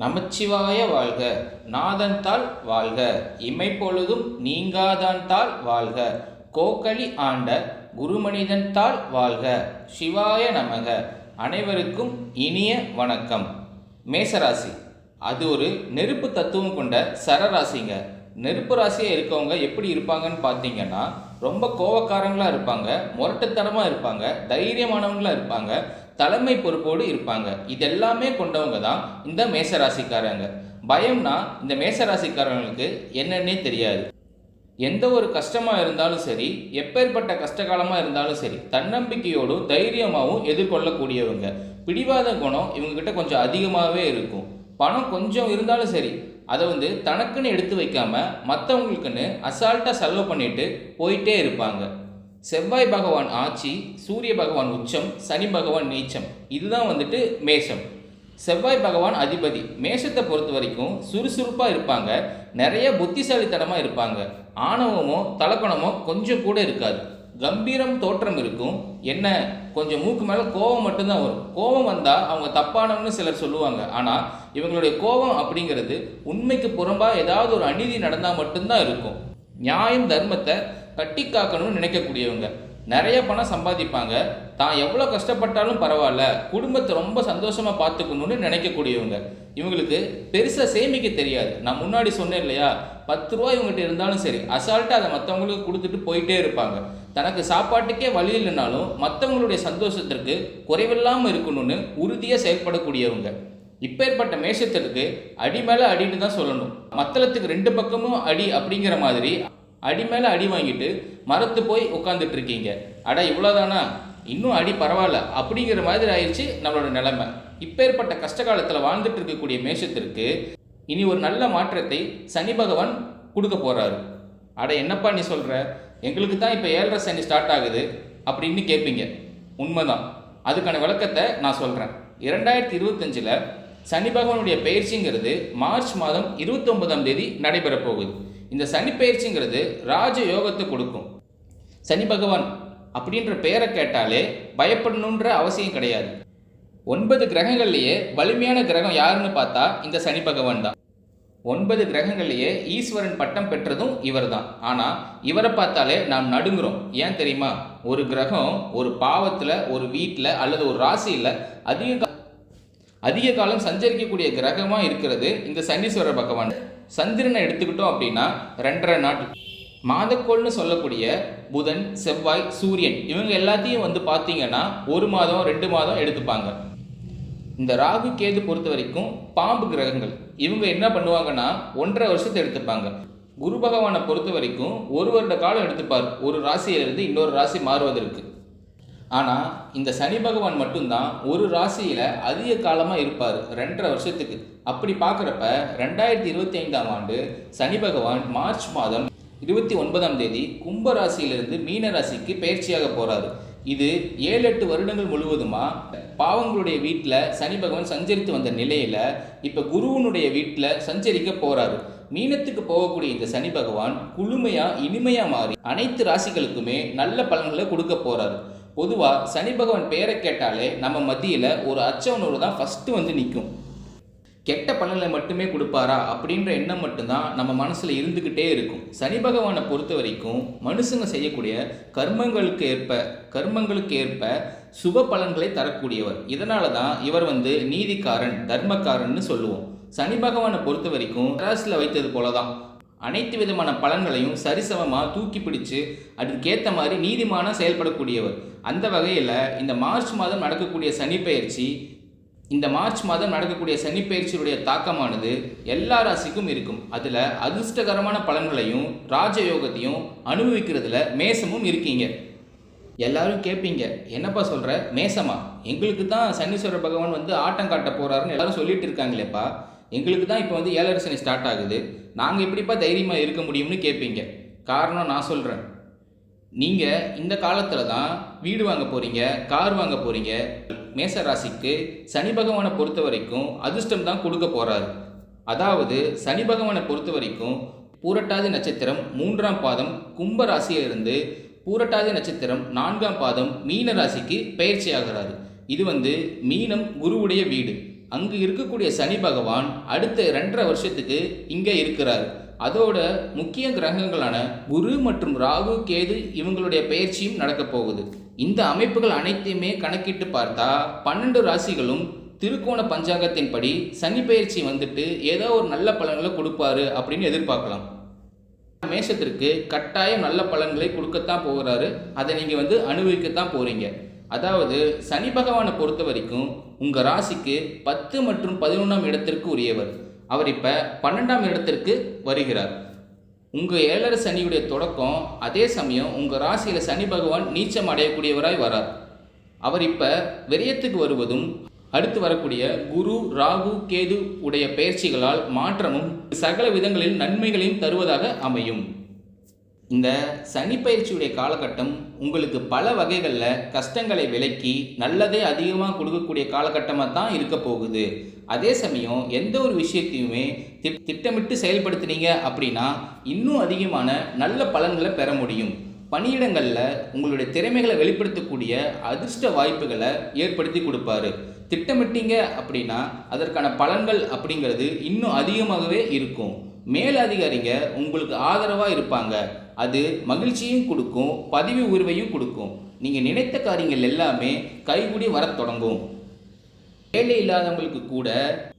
நமச்சிவாய வாழ்க. நாதன்தாள் வாழ்க. இமைப்பொழுதும் நீங்காதன்தாள் வாழ்க. கோக்களி ஆண்ட குருமனிதன்தாள் வாழ்க. சிவாய நமக. அனைவருக்கும் இனிய வணக்கம். மேசராசி. அது ஒரு நெருப்பு தத்துவம் கொண்ட சரராசிங்க. நெருப்பு ராசியாக இருக்கவங்க எப்படி இருப்பாங்கன்னு பார்த்தீங்கன்னா ரொம்ப கோவக்காரங்களாக இருப்பாங்க முரட்டுத்தனமாக இருப்பாங்க தைரியமானவங்களாக இருப்பாங்க. தலைமை பொறுப்போடு இருப்பாங்க. இதெல்லாமே கொண்டவங்க தான் இந்த மேசராசிக்காரங்க. பயம்னா இந்த மேசராசிக்காரங்களுக்கு என்னன்னே தெரியாது. எந்த ஒரு கஷ்டமாக இருந்தாலும் சரி எப்பேற்பட்ட கஷ்டகாலமாக இருந்தாலும் சரி தன்னம்பிக்கையோடும் தைரியமாகவும் எதிர்கொள்ளக்கூடியவங்க. பிடிவாத குணம் இவங்ககிட்ட கொஞ்சம் அதிகமாகவே இருக்கும். பணம் கொஞ்சம் இருந்தாலும் சரி அதை வந்து தனக்குன்னு எடுத்து வைக்காமல் மற்றவங்களுக்குன்னு அசால்ட்டாக செலவு பண்ணிட்டு போயிட்டே இருப்பாங்க. செவ்வாய் பகவான் ஆட்சி சூரிய பகவான் உச்சம் சனி பகவான் நீச்சம். இதுதான் வந்துட்டு மேஷம். செவ்வாய் பகவான் அதிபதி. மேஷத்தை பொறுத்த வரைக்கும் சுறுசுறுப்பாக இருப்பாங்க. நிறைய புத்திசாலித்தனமாக இருப்பாங்க. ஆணவமோ தலக்கணமோ கொஞ்சம் கூட இருக்காது. கம்பீரம் தோற்றம் இருக்கும். என்ன? கொஞ்சம் மூக்கு மேலே கோபம் மட்டும்தான் வரும். கோபம் வந்தால் அவங்க தப்பானவங்கன்னு சிலர் சொல்லுவாங்க. ஆனால் இவங்களுடைய கோபம் அப்படிங்கிறது உண்மைக்கு புறம்பாக ஏதாவது ஒரு அநீதி நடந்தால் மட்டும்தான் இருக்கும். நியாயம் தர்மத்தை கட்டி காக்கணும்னு நினைக்கக்கூடியவங்க. நிறைய பணம் சம்பாதிப்பாங்க. தான் எவ்வளோ கஷ்டப்பட்டாலும் பரவாயில்ல. குடும்பத்தை ரொம்ப சந்தோஷமாக பார்த்துக்கணும்னு நினைக்கக்கூடியவங்க. இவங்களுக்கு பெருசாக சேமிக்க தெரியாது. நான் முன்னாடி சொன்னேன் இல்லையா? பத்து ரூபா இவங்ககிட்ட இருந்தாலும் சரி அசால்ட்டாக அதை மற்றவங்களுக்கு கொடுத்துட்டு போயிட்டே இருப்பாங்க. தனக்கு சாப்பாட்டுக்கே வழி இல்லைனாலும் மற்றவங்களுடைய சந்தோஷத்திற்கு குறைவில்லாமல் இருக்கணும்னு உறுதியாக செயல்படக்கூடியவங்க. இப்பேற்பட்ட மேஷத்திற்கு அடி மேலே அடின்னு தான் சொல்லணும். மத்தளத்துக்கு ரெண்டு பக்கமும் அடி அப்படிங்கிற மாதிரி அடி மேலே அடி வாங்கிட்டு மரத்து போய் உட்காந்துட்டு இருக்கீங்க அடா இவ்வளோதானா இன்னும் அடி பரவாயில்ல. அப்படிங்கிற மாதிரி ஆயிடுச்சு நம்மளோட நிலைமை. இப்பேற்பட்ட கஷ்ட காலத்தில் வாழ்ந்துட்டு இருக்கக்கூடிய மேஷத்திற்கு இனி ஒரு நல்ல மாற்றத்தை சனி பகவான் கொடுக்க போகிறாரு அட என்னப்பா நீ சொல்கிற எங்களுக்கு தான் இப்போ ஏழரை சனி ஸ்டார்ட் ஆகுது அப்படின்னு கேட்பீங்க உண்மைதான். அதுக்கான விளக்கத்தை நான் சொல்கிறேன் இரண்டாயிரத்தி இருபத்தஞ்சில் சனி பகவானுடைய பயிற்சிங்கிறது மார்ச் மாதம் இருபத்தொன்பதாம் தேதி நடைபெற போகுது இந்த சனி பயிற்சிங்கிறது ராஜ யோகத்தை கொடுக்கும். சனி பகவான் அப்படின்ற பெயரை கேட்டாலே பயப்படணுன்ற அவசியம் கிடையாது. ஒன்பது கிரகங்கள்லேயே வலிமையான கிரகம் யாருன்னு பார்த்தா இந்த சனி பகவான் தான். ஒன்பது கிரகங்கள்லேயே ஈஸ்வரன் பட்டம் பெற்றதும் இவர் தான் ஆனால் இவரை பார்த்தாலே நாம் நடுங்குறோம். ஏன் தெரியுமா? ஒரு கிரகம் ஒரு பாவத்தில் ஒரு வீட்டில் அல்லது ஒரு ராசியில் அதிக அதிக காலம் சஞ்சரிக்கக்கூடிய கிரகமாக இருக்கிறது இந்த சனீஸ்வரர் பகவான். சந்திரனை எடுத்துக்கிட்டோம் அப்படின்னா ரெண்டரை நாள். மாதக்கோள்னு சொல்லக்கூடிய புதன் செவ்வாய் சூரியன் இவங்க எல்லாத்தையும் வந்து பார்த்தீங்கன்னா ஒரு மாதம் ரெண்டு மாதம் எடுத்துப்பாங்க. இந்த ராகு கேது பொறுத்த வரைக்கும் பாம்பு கிரகங்கள். இவங்க என்ன பண்ணுவாங்கன்னா ஒன்றரை வருஷத்தை எடுத்துப்பாங்க. குரு பகவானை பொறுத்த வரைக்கும் ஒரு வருட காலம் எடுத்துப்பார். ஒரு ராசியிலிருந்து இன்னொரு ராசி மாறுவதற்கு. ஆனால் இந்த சனி பகவான் மட்டும்தான் ஒரு ராசியில் அதிக காலமாக இருப்பார் ரெண்டரை வருஷத்துக்கு. அப்படி பார்க்குறப்ப ரெண்டாயிரத்தி இருபத்தி ஐந்தாம் ஆண்டு சனி பகவான் மார்ச் மாதம் இருபத்தி ஒன்பதாம் தேதி கும்ப ராசியிலிருந்து மீன ராசிக்கு பயிற்சியாக போகிறாரு இது ஏழு எட்டு வருடங்கள் முழுவதுமா பாவங்களுடைய வீட்டில் சனி பகவான் சஞ்சரித்து வந்த நிலையில் இப்போ குருவனுடைய வீட்டில் சஞ்சரிக்க போகிறாரு மீனத்துக்கு போகக்கூடிய இந்த சனி பகவான் குளுமையாக இனிமையாக மாறி அனைத்து ராசிகளுக்குமே நல்ல பலன்களை கொடுக்க போகிறாரு பொதுவாக சனி பகவான் பெயரை கேட்டாலே நம்ம மத்தியில் ஒரு அச்ச உணர்வு தான் ஃபஸ்ட்டு வந்து நிற்கும் கெட்ட பலன்களை மட்டுமே கொடுப்பாரா அப்படின்ற எண்ணம் மட்டும்தான் நம்ம மனசில் இருந்துக்கிட்டே இருக்கும். சனி பகவானை பொறுத்த வரைக்கும் மனுஷங்க செய்யக்கூடிய கர்மங்களுக்கு ஏற்ப கர்மங்களுக்கு ஏற்ப சுப பலன்களை தரக்கூடியவர். இதனால தான் இவர் வந்து நீதிக்காரன் தர்மக்காரன்னு சொல்லுவோம். சனி பகவானை பொறுத்த வரைக்கும் ராசியில் வைத்தது போல தான் அனைத்து விதமான பலன்களையும் சரிசமமாக தூக்கி பிடிச்சு அதுக்கேற்ற மாதிரி நீதிமான செயல்படக்கூடியவர். அந்த வகையில் இந்த மார்ச் மாதம் நடக்கக்கூடிய சனிப்பெயர்ச்சி இந்த மார்ச் மாதம் நடக்கக்கூடிய சனிப்பெயர்ச்சியுடைய தாக்கமானது எல்லா ராசிக்கும் இருக்கும். அதில் அதிர்ஷ்டகரமான பலன்களையும் ராஜயோகத்தையும் அனுபவிக்கிறதுல மேசமும் இருக்கீங்க. எல்லாரும் கேட்பீங்க என்னப்பா சொல்கிற மேசமா? எங்களுக்கு தான் சனீஸ்வர பகவான் வந்து ஆட்டம் காட்ட போகிறாருன்னு எல்லாரும் சொல்லிட்டு இருக்காங்களேப்பா. எங்களுக்கு தான் இப்போ வந்து ஏழரசனி ஸ்டார்ட் ஆகுது. நாங்கள் எப்படிப்பா தைரியமாக இருக்க முடியும்னு கேட்பீங்க காரணம் நான் சொல்கிறேன் நீங்கள் இந்த காலத்தில் தான் வீடு வாங்க போகிறீங்க கார் வாங்க போகிறீங்க மேச ராசிக்கு சனி பகவானை பொறுத்த வரைக்கும் அதிர்ஷ்டம் தான் கொடுக்க போகிறாரு அதாவது சனி பகவானை பொறுத்த வரைக்கும் பூரட்டாதி நட்சத்திரம் மூன்றாம் பாதம் கும்ப ராசியிலிருந்து பூரட்டாதி நட்சத்திரம் நான்காம் பாதம் மீன ராசிக்கு பயிற்சி ஆகிறாரு இது வந்து மீனம் குருவுடைய வீடு. அங்கு இருக்கக்கூடிய சனி பகவான் அடுத்த ரெண்டரை வருஷத்துக்கு இங்கே இருக்கிறார். அதோட முக்கிய கிரகங்களான குரு மற்றும் ராகு கேது இவங்களுடைய பயிற்சியும் நடக்கப் போகுது. இந்த அமைப்புகள் அனைத்தையுமே கணக்கிட்டு பார்த்தா பன்னெண்டு ராசிகளும் திருக்கோண பஞ்சாங்கத்தின்படி சனி பயிற்சி வந்துட்டு ஏதோ ஒரு நல்ல பலன்களை கொடுப்பாரு அப்படின்னு எதிர்பார்க்கலாம். மேஷத்திற்கு கட்டாயம் நல்ல பலன்களை கொடுக்கத்தான் போகிறாரு. அதை நீங்கள் வந்து அனுபவிக்கத்தான் போகிறீங்க அதாவது சனி பகவானை பொறுத்த வரைக்கும் உங்கள் ராசிக்கு பத்து மற்றும் பதினொன்றாம் இடத்திற்கு உரியவர். அவர் இப்போ பன்னெண்டாம் இடத்திற்கு வருகிறார். உங்கள் ஏழரை சனியுடைய தொடக்கம் அதே சமயம் உங்கள் ராசியில் சனி பகவான் நீச்சம் அடையக்கூடியவராய் வரார். அவர் இப்போ விரயத்துக்கு வருவதும் அடுத்து வரக்கூடிய குரு ராகு கேது உடைய பயிற்சிகளால் மாற்றமும் சகல விதங்களில் நன்மைகளையும் தருவதாக அமையும். இந்த சனி பயிற்சியுடைய காலகட்டம் உங்களுக்கு பல வகைகளில் கஷ்டங்களை விலக்கி நல்லதே அதிகமாக கொடுக்கக்கூடிய காலகட்டமாக தான் இருக்க போகுது. அதே சமயம் எந்த ஒரு விஷயத்தையுமே திட் திட்டமிட்டு செயல்படுத்துனீங்க அப்படின்னா இன்னும் அதிகமான நல்ல பலன்களை பெற முடியும். பணியிடங்களில் உங்களுடைய திறமைகளை வெளிப்படுத்தக்கூடிய அதிர்ஷ்ட வாய்ப்புகளை ஏற்படுத்தி கொடுப்பாரு. திட்டமிட்டீங்க அப்படின்னா அதற்கான பலன்கள் அப்படிங்கிறது இன்னும் அதிகமாகவே இருக்கும். மேலதிகாரிங்க உங்களுக்கு ஆதரவாக இருப்பாங்க. அது மகிழ்ச்சியும் கொடுக்கும் பதவி உயர்வையும் கொடுக்கும். நீங்கள் நினைத்த காரியங்கள் எல்லாமே கைகூடி வரத் தொடங்கும். வேலை இல்லாதவங்களுக்கு கூட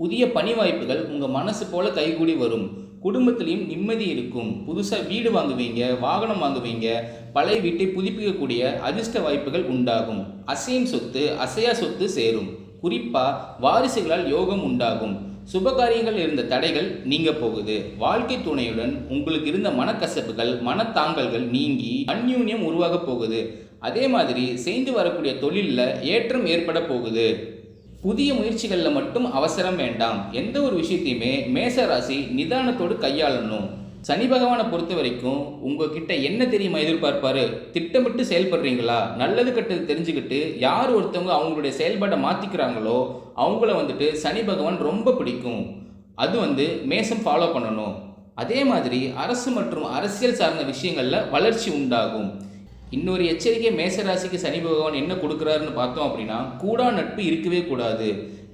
புதிய பணி வாய்ப்புகள் உங்கள் மனசு போல கைகூடி வரும். குடும்பத்திலையும் நிம்மதி இருக்கும். புதுசாக வீடு வாங்குவீங்க வாகனம் வாங்குவீங்க பழைய வீட்டை புதுப்பிக்கக்கூடிய அதிர்ஷ்ட வாய்ப்புகள் உண்டாகும். அசையும் சொத்து அசையா சொத்து சேரும். குறிப்பாக வாரிசுகளால் யோகம் உண்டாகும். சுபகாரியங்கள் இருந்த தடைகள் நீங்க போகுது. வாழ்க்கை துணையுடன் உங்களுக்கு இருந்த மனக்கசப்புகள் மனத்தாங்கல்கள் நீங்கி அந்யூன்யம் உருவாக போகுது. அதே மாதிரி செய்து வரக்கூடிய தொழிலில் ஏற்றம் ஏற்பட போகுது. புதிய முயற்சிகளில் மட்டும் அவசரம் வேண்டாம். எந்த ஒரு விஷயத்தையுமே மேச ராசி நிதானத்தோடு கையாளணும். சனி பகவானை பொறுத்த வரைக்கும் உங்ககிட்ட என்ன தெரியுமா எதிர்பார்ப்பாரு? திட்டமிட்டு செயல்படுறீங்களா? நல்லது கெட்டது தெரிஞ்சுக்கிட்டு யார் ஒருத்தவங்க அவங்களுடைய செயல்பாட்டை மாற்றிக்கிறாங்களோ அவங்கள வந்துட்டு சனி பகவான் ரொம்ப பிடிக்கும். அது வந்து மேசம் ஃபாலோ பண்ணணும். அதே மாதிரி அரசு மற்றும் அரசியல் சார்ந்த விஷயங்களில் வளர்ச்சி உண்டாகும். இன்னொரு எச்சரிக்கை மேசராசிக்கு சனி பகவான் என்ன கொடுக்குறாருன்னு பார்த்தோம் அப்படின்னா கூடா நட்பு இருக்கவே கூடாது.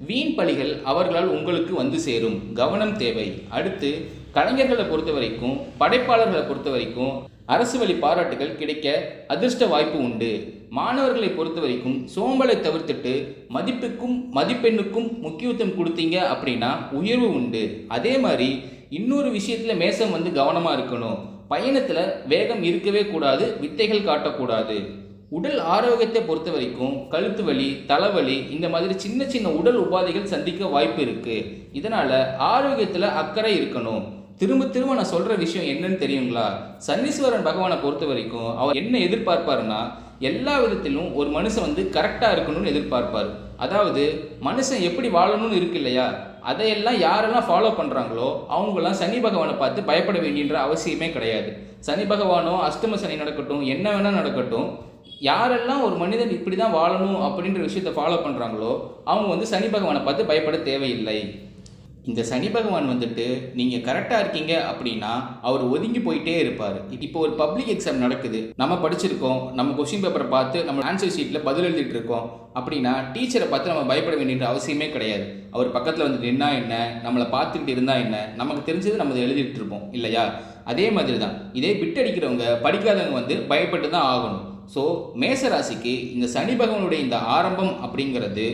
வீண் பழிகள் அவர்களால் உங்களுக்கு வந்து சேரும். கவனம் தேவை. அடுத்து கலைஞர்களை பொறுத்த வரைக்கும் படைப்பாளர்களை பொறுத்த வரைக்கும் அரசு வழி பாராட்டுகள் கிடைக்க அதிர்ஷ்ட வாய்ப்பு உண்டு. மாணவர்களை பொறுத்த வரைக்கும் சோம்பலை தவிர்த்துட்டு மதிப்புக்கும் மதிப்பெண்ணுக்கும் முக்கியத்துவம் கொடுத்தீங்க அப்படின்னா உயர்வு உண்டு. அதே மாதிரி இன்னொரு விஷயத்தில் மேசம் வந்து கவனமாக இருக்கணும். பயணத்தில் வேகம் இருக்கவே கூடாது வித்தைகள் காட்டக்கூடாது. உடல் ஆரோக்கியத்தை பொறுத்த வரைக்கும் கழுத்து வலி தலைவலி இந்த மாதிரி சின்ன சின்ன உடல் உபாதைகள் சந்திக்க வாய்ப்பு இருக்குது இதனால் ஆரோக்கியத்தில் அக்கறை இருக்கணும். திரும்ப திரும்ப நான் சொல்கிற விஷயம் என்னன்னு தெரியுங்களா? சன்னீஸ்வரன் பகவானை பொறுத்த வரைக்கும் அவர் என்ன எதிர்பார்ப்பாருன்னா எல்லா விதத்திலும் ஒரு மனுஷன் வந்து கரெக்டாக இருக்கணும்னு எதிர்பார்ப்பார். அதாவது மனுஷன் எப்படி வாழணும்னு இருக்கு இல்லையா? அதையெல்லாம் யாரெல்லாம் ஃபாலோ பண்ணுறாங்களோ அவங்களாம் சனி பகவானை பார்த்து பயப்பட வேண்டியன்ற அவசியமே கிடையாது. சனி பகவானோ அஷ்டம சனி நடக்கட்டும் என்ன வேணால் நடக்கட்டும் யாரெல்லாம் ஒரு மனிதன் இப்படி தான் வாழணும் அப்படின்ற விஷயத்தை ஃபாலோ பண்ணுறாங்களோ அவங்க வந்து சனி பகவானை பார்த்து பயப்பட தேவையில்லை. இந்த சனி பகவான் வந்துட்டு நீங்கள் கரெக்டாக இருக்கீங்க அப்படின்னா அவர் ஒதுங்கி போயிட்டே இருப்பார். இப்போ ஒரு பப்ளிக் எக்ஸாம் நடக்குது. நம்ம படிச்சிருக்கோம். நம்ம கொஸ்டின் பேப்பரை பார்த்து நம்ம ஆன்சர் ஷீட்டில் பதில் எழுதிட்டு இருக்கோம். அப்படின்னா டீச்சரை பார்த்து நம்ம பயப்பட வேண்டிய அவசியமே கிடையாது. அவர் பக்கத்தில் வந்து நின்னா என்ன? நம்மளை பார்த்துக்கிட்டு இருந்தா என்ன? நமக்கு தெரிஞ்சது நம்ம எழுதிட்டு இருப்போம். இல்லையா? அதே மாதிரி தான் இதே பிட் அடிக்கிறவங்க படிக்காதவங்க வந்து பயப்பட்டு தான் ஆகணும். ஸோ மேசராசிக்கு இந்த சனி பகவானுடைய இந்த ஆரம்பம் அப்படிங்கிறது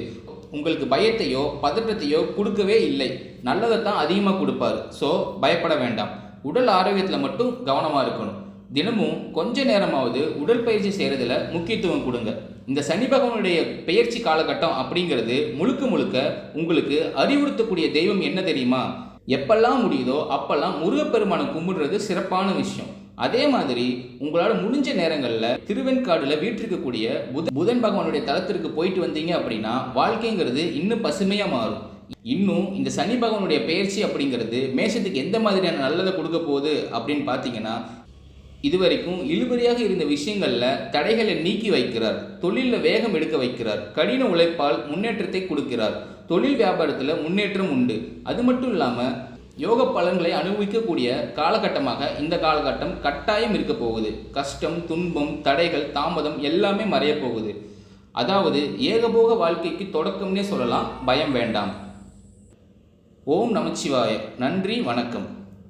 உங்களுக்கு பயத்தையோ பதற்றத்தையோ கொடுக்கவே இல்லை. நல்லதை தான் அதிகமாக கொடுப்பாரு. ஸோ பயப்பட வேண்டாம். உடல் ஆரோக்கியத்தில் மட்டும் கவனமாக இருக்கணும். தினமும் கொஞ்ச நேரமாவது உடற்பயிற்சி செய்கிறதுல முக்கியத்துவம் கொடுங்க. இந்த சனி பகவானுடைய பெயர்ச்சி காலகட்டம் அப்படிங்கிறது முழுக்க முழுக்க உங்களுக்கு அறிவுறுத்தக்கூடிய தெய்வம் என்ன தெரியுமா? எப்பெல்லாம் முடியுதோ அப்பெல்லாம் முருகப்பெருமானை கும்பிடுறது சிறப்பான விஷயம். அதே மாதிரி உங்களால் முடிஞ்ச நேரங்களில் திருவெண்காடில் வீட்டிற்கக்கூடிய புத புதன் பகவானுடைய தலத்திற்கு போயிட்டு வந்தீங்க அப்படின்னா வாழ்க்கைங்கிறது இன்னும் பசுமையாக மாறும். இன்னும் இந்த சனி பகவானுடைய பெயர்ச்சி அப்படிங்கிறது மேஷத்துக்கு எந்த மாதிரியான நல்லதை கொடுக்க போகுது அப்படின்னு பார்த்தீங்கன்னா இதுவரைக்கும் இழுபறியாக இருந்த விஷயங்களில் தடைகளை நீக்கி வைக்கிறார். தொழிலில் வேகம் எடுக்க வைக்கிறார். கடின உழைப்பால் முன்னேற்றத்தை கொடுக்கிறார். தொழில் வியாபாரத்தில் முன்னேற்றம் உண்டு. அது மட்டும் இல்லாமல் யோக பலன்களை அனுபவிக்கக்கூடிய காலகட்டமாக இந்த காலகட்டம் கட்டாயம் இருக்க போகுது. கஷ்டம் துன்பம் தடைகள் தாமதம் எல்லாமே மறைய போகுது. அதாவது ஏகபோக வாழ்க்கைக்கு தொடக்கம்னே சொல்லலாம் பயம் வேண்டாம். ஓம் நமச்சிவாய. நன்றி வணக்கம்.